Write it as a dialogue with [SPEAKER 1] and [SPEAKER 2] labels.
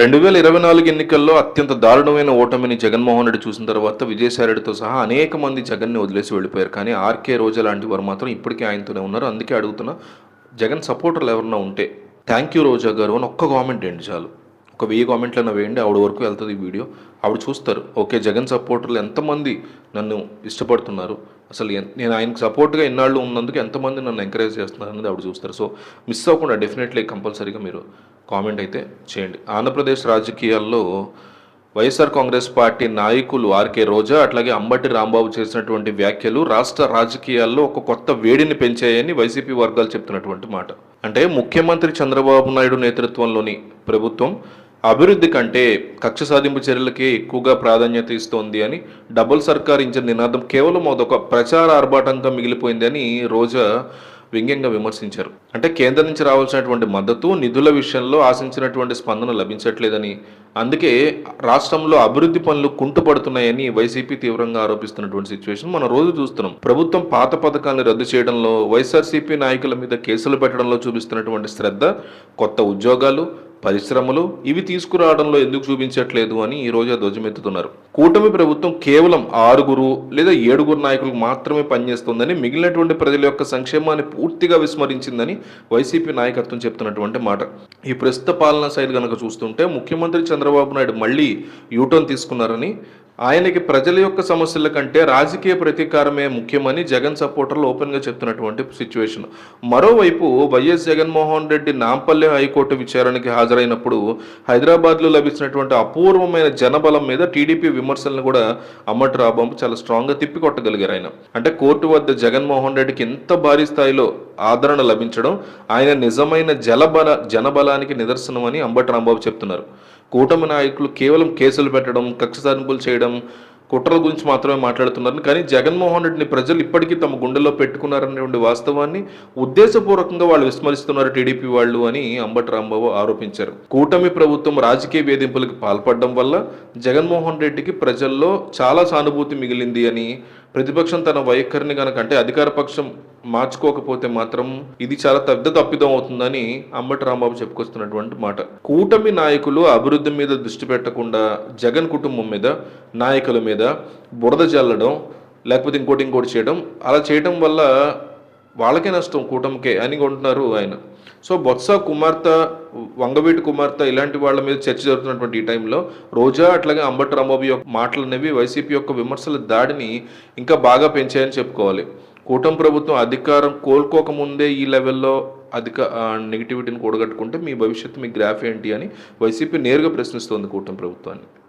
[SPEAKER 1] రెండు వేల ఇరవై నాలుగు ఎన్నికల్లో అత్యంత దారుణమైన ఓటమిని జగన్మోహన్ రెడ్డి చూసిన తర్వాత విజయసాయిరెడ్డితో సహా అనేక మంది జగన్ని వదిలేసి వెళ్ళిపోయారు. కానీ ఆర్కే రోజా లాంటి వారు మాత్రం ఇప్పటికీ ఆయనతోనే ఉన్నారు. అందుకే అడుగుతున్నా జగన్ సపోర్టర్లు ఎవరన్నా ఉంటే థ్యాంక్ యూ రోజా గారు అని ఒక్క కామెంట్ ఏంటి చాలు. ఒక వెయ్యి కామెంట్లైనా వేయండి ఆవిడ వరకు వెళ్తుంది ఈ వీడియో. ఆవిడ చూస్తారు ఓకే జగన్ సపోర్టర్లు ఎంతమంది నన్ను ఇష్టపడుతున్నారు అసలు నేను ఆయనకు సపోర్ట్గా ఇన్నాళ్ళు ఉన్నందుకు ఎంతమంది నన్ను ఎంకరేజ్ చేస్తున్నారు అనేది ఆవిడ చూస్తారు. సో మిస్ అవ్వకుండా డెఫినెట్లీ కంపల్సరీగా మీరు కామెంట్ అయితే చేయండి. ఆంధ్రప్రదేశ్ రాజకీయాల్లో వైఎస్ఆర్ కాంగ్రెస్ పార్టీ నాయకులు ఆర్కే రోజా అట్లాగే అంబటి రాంబాబు చేసినటువంటి వ్యాఖ్యలు రాష్ట్ర రాజకీయాల్లో ఒక కొత్త వేడిని పెంచాయని వైసీపీ వర్గాలు చెప్తున్నటువంటి మాట. అంటే ముఖ్యమంత్రి చంద్రబాబు నాయుడు నేతృత్వంలోని ప్రభుత్వం అభివృద్ధి కంటే కక్ష సాధింపు చర్యలకే ఎక్కువగా ప్రాధాన్యత ఇస్తోంది అని డబుల్ సర్కార్ ఇచ్చిన నినాదం కేవలం అదొక ప్రచార ఆర్భాటంగా మిగిలిపోయింది అని రోజా వ్యంగ్యంగా విమర్శించారు. అంటే కేంద్రం నుంచి రావాల్సినటువంటి మద్దతు నిధుల విషయంలో ఆశించినటువంటి స్పందన లభించట్లేదని. అందుకే రాష్ట్రంలో అభివృద్ధి పనులు కుంటుపడుతున్నాయని వైసీపీ తీవ్రంగా ఆరోపిస్తున్నటువంటి సిచ్యువేషన్ మనం రోజు చూస్తున్నాం. ప్రభుత్వం పాత పథకాలను రద్దు చేయడంలో వైఎస్ఆర్సీపీ నాయకుల మీద కేసులు పెట్టడంలో చూపిస్తున్నటువంటి శ్రద్ధ కొత్త ఉద్యోగాలు పరిశ్రమలు ఇవి తీసుకురావడంలో ఎందుకు చూపించట్లేదు అని ఈ రోజు ధ్వజమెత్తుతున్నారు. కూటమి ప్రభుత్వం కేవలం ఆరుగురు లేదా ఏడుగురు నాయకులకు మాత్రమే పనిచేస్తుందని మిగిలినటువంటి ప్రజల యొక్క సంక్షేమాన్ని పూర్తిగా విస్మరించిందని వైసీపీ నాయకత్వం చెప్తున్నటువంటి మాట. ఈ ప్రస్తుత పాలనా శైలి కనుక చూస్తుంటే ముఖ్యమంత్రి చంద్రబాబు నాయుడు మళ్ళీ యూటర్న్ తీసుకున్నారని ఆయనకి ప్రజల యొక్క సమస్యల కంటే రాజకీయ ప్రతీకారమే ముఖ్యమని జగన్ సపోర్టర్లు ఓపెన్గా చెప్తున్నటువంటి సిచ్యువేషన్ మరోవైపు వైఎస్ జగన్మోహన్ రెడ్డి నాంపల్లి హైకోర్టు విచారణకి హాజరైనప్పుడు హైదరాబాద్లో లభించినటువంటి అపూర్వమైన జనబలం మీద టీడీపీ విమర్శలను కూడా అమ్మటి రాబాబు చాలా స్ట్రాంగ్గా తిప్పికొట్టగలిగారు ఆయన. అంటే కోర్టు వద్ద జగన్మోహన్ రెడ్డికి ఎంత భారీ స్థాయిలో ఆదరణ లభించడం ఆయన నిజమైన జలబల జనబలానికి నిదర్శనం అని అంబటి రాంబాబు చెప్తున్నారు. కూటమి నాయకులు కేవలం కేసులు పెట్టడం కక్ష సాధింపులు చేయడం కుట్రల గురించి మాత్రమే మాట్లాడుతున్నారు కానీ జగన్మోహన్ రెడ్డిని ప్రజలు ఇప్పటికీ తమ గుండెల్లో పెట్టుకున్నారనేటువంటి వాస్తవాన్ని ఉద్దేశపూర్వకంగా వాళ్ళు విస్మరిస్తున్నారు టీడీపీ వాళ్ళు అని అంబటి రాంబాబు ఆరోపించారు. కూటమి ప్రభుత్వం రాజకీయ వేధింపులకు పాల్పడడం వల్ల జగన్మోహన్ రెడ్డికి ప్రజల్లో చాలా సానుభూతి మిగిలింది అని ప్రతిపక్షం తన వైఖరిని కనుక అంటే అధికార పక్షం మార్చుకోకపోతే మాత్రం ఇది చాలా పెద్ద తప్పిదం అవుతుందని అంబటి రాంబాబు చెప్పుకొస్తున్నటువంటి మాట. కూటమి నాయకులు అభివృద్ధి మీద దృష్టి పెట్టకుండా జగన్ కుటుంబం మీద నాయకుల మీద బురద జల్లడం లేకపోతే ఇంకోటి ఇంకోటి చేయడం అలా చేయడం వల్ల వాళ్ళకే నష్టం కూటమికే అని కొంటున్నారు ఆయన. సో బొత్స కుమార్తె వంగవీటి కుమార్తె ఇలాంటి వాళ్ళ మీద చర్చ జరుగుతున్నటువంటి ఈ టైంలో రోజా అట్లాగే అంబటి రాంబాబు యొక్క మాటలు అనేవి వైసీపీ యొక్క విమర్శల దాడిని ఇంకా బాగా పెంచాయని చెప్పుకోవాలి. కూటమి ప్రభుత్వం అధికారం కోలుకోకముందే ఈ లెవెల్లో అధిక నెగిటివిటీని కూడగట్టుకుంటే మీ భవిష్యత్తు మీ గ్రాఫ్ ఏంటి అని వైసీపీ నేరుగా ప్రశ్నిస్తోంది కూటమి ప్రభుత్వాన్ని.